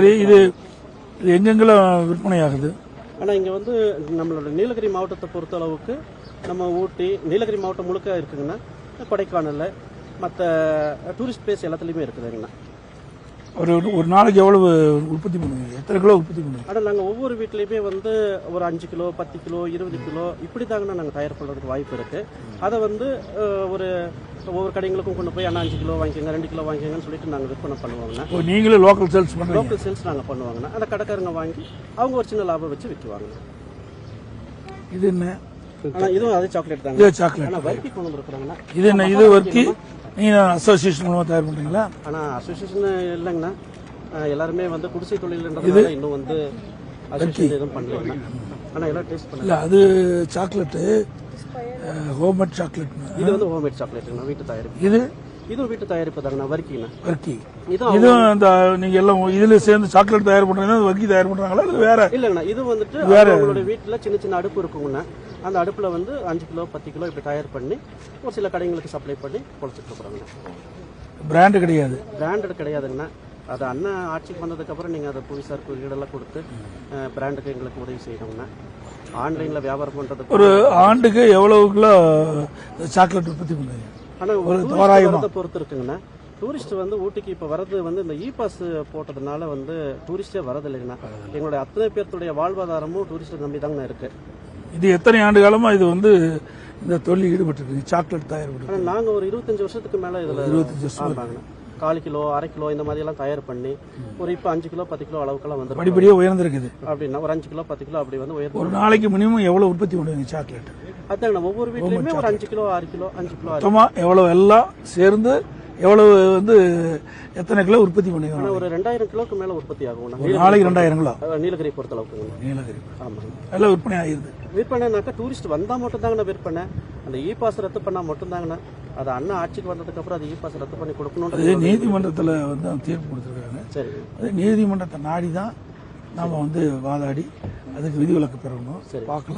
இது இது எங்கெங்கெல்லாம் விற்பனை ஆகுது ஆனால் இங்கே வந்து நம்மளோட நீலகிரி மாவட்டத்தை பொறுத்த அளவுக்கு நம்ம ஊட்டி நீலகிரி மாவட்டம் முழுக்க இருக்குங்கண்ணா. கொடைக்கானலில் மற்ற டூரிஸ்ட் பிளேஸ் எல்லாத்துலேயுமே இருக்குதுங்கண்ணா. ஒரு ஒரு நாளைக்கு எவ்வளவு உற்பத்தி பண்ணுவீங்க? எத்தனை கிலோ உற்பத்தி பண்ணுவீங்க? ஆனால் நாங்கள் ஒவ்வொரு வீட்லேயுமே வந்து ஒரு அஞ்சு கிலோ பத்து கிலோ இருபது கிலோ இப்படி தாங்கண்ணா நாங்கள் தயார் பண்ணுறதுக்கு வாய்ப்பு இருக்குது அதை வந்து ஒரு ஒவ்வொரு கடைங்களுக்கும் கொண்டு போய் அண்ணா அஞ்சு கிலோ வாங்கிக்கோங்க ரெண்டு கிலோ வாங்கிக்கோங்கன்னு சொல்லிட்டு நாங்கள் விற்பனை பண்ணுவாங்கண்ணா. இப்போ நீங்களே லோக்கல் சேல்ஸ் லோக்கல் சேல்ஸ் நாங்கள் பண்ணுவாங்கண்ணா. அந்த கடைக்காரங்க வாங்கி அவங்க ஒரு சின்ன லாபம் வச்சு விற்குவாங்க இது என்ன? ஆனால் இதுவும் அதே சாக்லேட் தாங்க சாக்லேட் ஆனால் வர்க்கி கொண்டு வந்துருக்குறாங்கண்ணா இது என்ன இது வர்க்கி நீங்க அசோசியேஷன் மூலமா தயார் பண்றீங்களா? ஆனால் அசோசியேஷன் இல்லைங்கண்ணா. எல்லாருமே வந்து குடிசை தொழில்ன்றதுனால இன்னும் வந்து அசோசியேஷன் எதுவும் பண்ணலைங்கண்ணா. ஆனால் எல்லாம் டேஸ்ட் பண்ணல இல்ல அது சாக்லேட்டு ஹோம்மேட் சாக்லேட் இது வந்து ஹோம்மேட் சாக்லேட்டுங்கண்ணா வீட்டு தயாரிப்பு. இது? இதுவும் வீட்டு தயாரிப்பு தாங்கண்ணா வர்க்கிங்கண்ணா வர்க்கி இதுவும் இந்த நீங்க எல்லாம் இதுல சேர்ந்து சாக்லேட் தயார் பண்றீங்கன்னா வர்க்கி தயார் பண்றாங்களா இல்ல வேற? இல்லைங்கண்ணா இது வந்துட்டு அவங்களோட வீட்டில் சின்ன சின்ன அடுப்பு இருக்குங்கண்ணா. அந்த அடுப்பில் வந்து அஞ்சு கிலோ பத்து கிலோ இப்படி தயார் பண்ணி ஒரு சில கடைங்களுக்கு சப்ளை பண்ணி கொடுத்துட்டு இருக்கிறாங்கண்ணா பிராண்டு கிடையாது. பிராண்டட் கிடையாதுங்கண்ணா. அது அண்ணன் ஆட்சிக்கு வந்ததுக்கப்புறம் நீங்கள் அதை புவிசார் குறியீடெல்லாம் கொடுத்து பிராண்டுக்கு எங்களுக்கு உதவி செய்யணுங்கண்ணா. ஆன்லைனில் வியாபாரம் பண்ணுறதுக்கு ஒரு ஆண்டுக்கு எவ்வளவு கிலோ சாக்லேட் உற்பத்தி பண்ணுவீங்க? ஆனால் ஒரு. வரதை பொறுத்து இருக்குங்கண்ணா. டூரிஸ்ட் வந்து ஊட்டிக்கு இப்போ வரது வந்து இந்த இ பாஸ் போட்டதுனால வந்து டூரிஸ்டே வரது இல்லைங்கண்ணா எங்களுடைய அத்தனை பேர்த்துடைய வாழ்வாதாரமும் டூரிஸ்ட்டை நம்பி தாங்கண்ணா இருக்கு. இது எத்தனை ஆண்டு காலமா இது வந்து இந்த தொழில் ஈடுபட்டு இருக்கு சாக்லேட் தயார் ஆனால் நாங்கள் ஒரு இருபத்தஞ்சு வருஷத்துக்கு மேலே இதில் இருபத்தஞ்சு வருஷம் கால் கிலோ அரை கிலோ இந்த மாதிரி எல்லாம் தயார் பண்ணி ஒரு இப்போ அஞ்சு கிலோ பத்து கிலோ அளவுக்கெல்லாம் வந்து படிப்படியா உயர்ந்திருக்குது. அப்படின்னா ஒரு அஞ்சு கிலோ பத்து கிலோ அப்படி வந்து உயர்ந்து ஒரு நாளைக்கு மினிமம் எவ்வளவு உற்பத்தி பண்ணுவீங்க சாக்லேட் அதாங்கண்ணா ஒவ்வொரு வீட்லயுமே ஒரு அஞ்சு கிலோ ஆறு கிலோ அஞ்சு கிலோ ஆறு மொத்தமா எவ்வளவு எல்லாம் சேர்ந்து எவ்வளவு வந்து எத்தனை கிலோ உற்பத்தி பண்ணுவீங்க ஒரு ரெண்டாயிரம் கிலோக்கு மேலே உற்பத்தி ஒரு நாளைக்கு ரெண்டாயிரம் கிலோ? நீலகிரி பொறுத்த அளவுக்குங்கண்ணா நீலகிரி. ஆமாங்க எல்லாம் விற்பனை ஆகிருது விற்பனைனாக்கா டூரிஸ்ட் வந்தா மட்டும் தாங்கண்ணா விற்பனை. அந்த இ பாஸ் ரத்து பண்ணா மட்டும் தாங்கண்ணா அது அண்ணா ஆட்சிக்கு வந்ததுக்கு அப்புறம் அது இ பாஸ் ரத்து பண்ணி அது கொடுக்கணும் நீதிமன்றத்தில் வந்து அவங்க தீர்ப்பு கொடுத்துருக்காங்க. சரி. அது நீதிமன்றத்தை நாடி தான் நாம வந்து வாதாடி அதுக்கு விதிவிலக்கு பெறணும். பார்க்கலாம்.